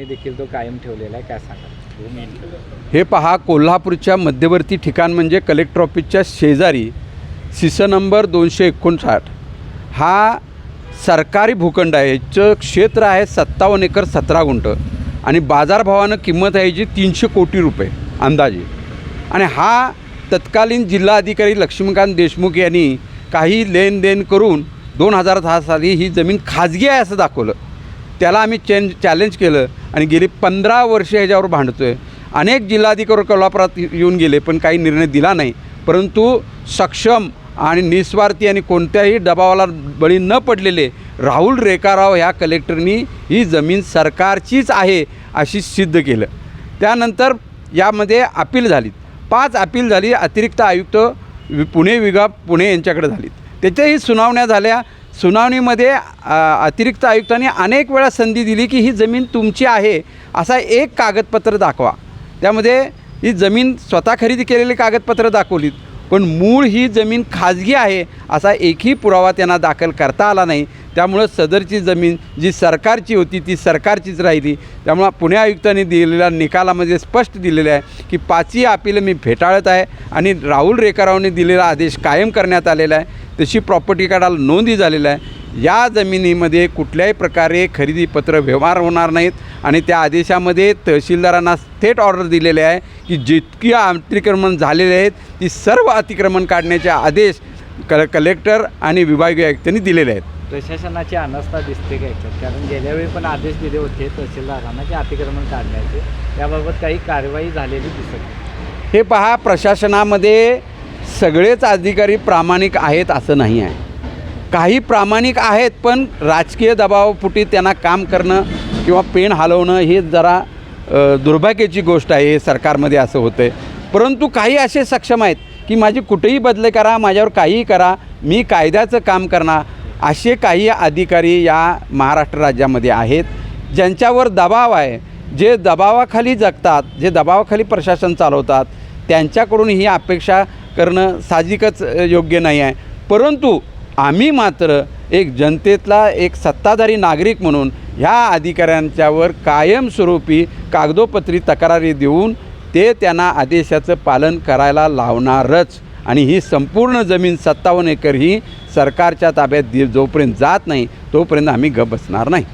मी देखील तो कायम ठेवलेला आहे काय सांगा हो, हे पहा कोल्हापूरच्या मध्यवर्ती ठिकाण म्हणजे कलेक्टर ऑफिसच्या शेजारी सिस नंबर दोनशे एकोणसाठ. हा सरकारी भूखंड आहे याचं क्षेत्र आहे सत्तावन्न एकर सतरा गुंठ. आणि बाजारभावानं किंमत आहे जी तीनशे कोटी रुपये अंदाजे. आणि हा तत्कालीन जिल्हाधिकारी लक्ष्मीकांत देशमुख यांनी काही लेनदेन करून दोन हजार दहा साली ही जमीन खाजगी आहे असं दाखवलं. त्याला आम्ही चेंज चॅलेंज केलं आणि गेली पंधरा वर्षे ह्याच्यावर भांडतो आहे अनेक जिल्हाधिकारी कोल्हापुरात येऊन गेले पण काही निर्णय दिला नाही. परंतु सक्षम आणि निस्वार्थी आणि कोणत्याही दबावाला बळी न पडलेले राहुल रेखाराव ह्या कलेक्टरनी ही जमीन सरकारचीच आहे अशी सिद्ध केलं. त्यानंतर यामध्ये अपील झालीत. पाच अपील झाली अतिरिक्त आयुक्त वि- पुणे विभाग पुणे यांच्याकडे झालीत. त्याच्याही सुनावण्या झाल्या. सुनावणीमध्ये अतिरिक्त आयुक्तांनी अनेक वेळा संधी दिली की ही जमीन तुमची आहे असा एक कागदपत्र दाखवा. त्यामध्ये ही जमीन स्वतः खरेदी केलेली कागदपत्र दाखवलीत पण मूळ ही जमीन खाजगी आहे असा एकही पुरावा त्यांना दाखल करता आला नाही. त्यामुळं सदरची जमीन जी सरकारची होती ती सरकारचीच राहिली. त्यामुळं पुणे आयुक्तांनी दिलेल्या निकालामध्ये स्पष्ट दिलेलं आहे की पाचही अपिलं मी फेटाळत आहे आणि राहुल रेखारावने दिलेला आदेश कायम करण्यात आलेला आहे. तशी प्रॉपर्टी कार्डाला नोंदही झालेला आहे. या जमिनीमध्ये कुठल्याही प्रकारे खरेदीपत्र व्यवहार होणार नाहीत आणि त्या आदेशामध्ये तहसीलदारांना थेट ऑर्डर दिलेले आहे की जितकी अतिक्रमण झालेले आहेत ती सर्व अतिक्रमण काढण्याचे आदेश क कलेक्टर आणि विभागीय आयुक्तांनी दिलेले आहेत. प्रशासनाची अनास्था दिसते का याच्यात? कारण गेल्या वेळी पण आदेश दिले होते तहसीलदारांना की अतिक्रमण काढण्याचे. त्याबाबत काही कारवाई झालेली दिसत नाही. हे पहा प्रशासनामध्ये सगळेच अधिकारी प्रामाणिक आहेत असं नाही आहे. काही प्रामाणिक आहेत पण राजकीय दबावापुटी त्यांना काम करणं किंवा पेन हलवणं हे जरा दुर्भाग्याची गोष्ट आहे हे सरकारमध्ये असं होतं आहे परंतु काही असे सक्षम आहेत की माझी कुठेही बदले करा माझ्यावर काहीही करा मी कायद्याचं काम करणार असे काही अधिकारी या महाराष्ट्र राज्यामध्ये आहेत ज्यांच्यावर दबाव आहे. जे दबावाखाली जगतात जे दबावाखाली प्रशासन चालवतात त्यांच्याकडून ही अपेक्षा करणं साहजिकच योग्य नाही आहे. परंतु आम्ही मात्र एक जनतेतला एक सत्ताधारी नागरिक म्हणून ह्या अधिकाऱ्यांच्यावर कायमस्वरूपी कागदोपत्री तक्रारी देऊन ते त्यांना आदेशाचं पालन करायला लावणारच. आणि ही संपूर्ण जमीन सत्तावन्न एकर ही सरकारच्या ताब्यात दि जोपर्यंत जात नाही तोपर्यंत आम्ही गप बसणार नाही.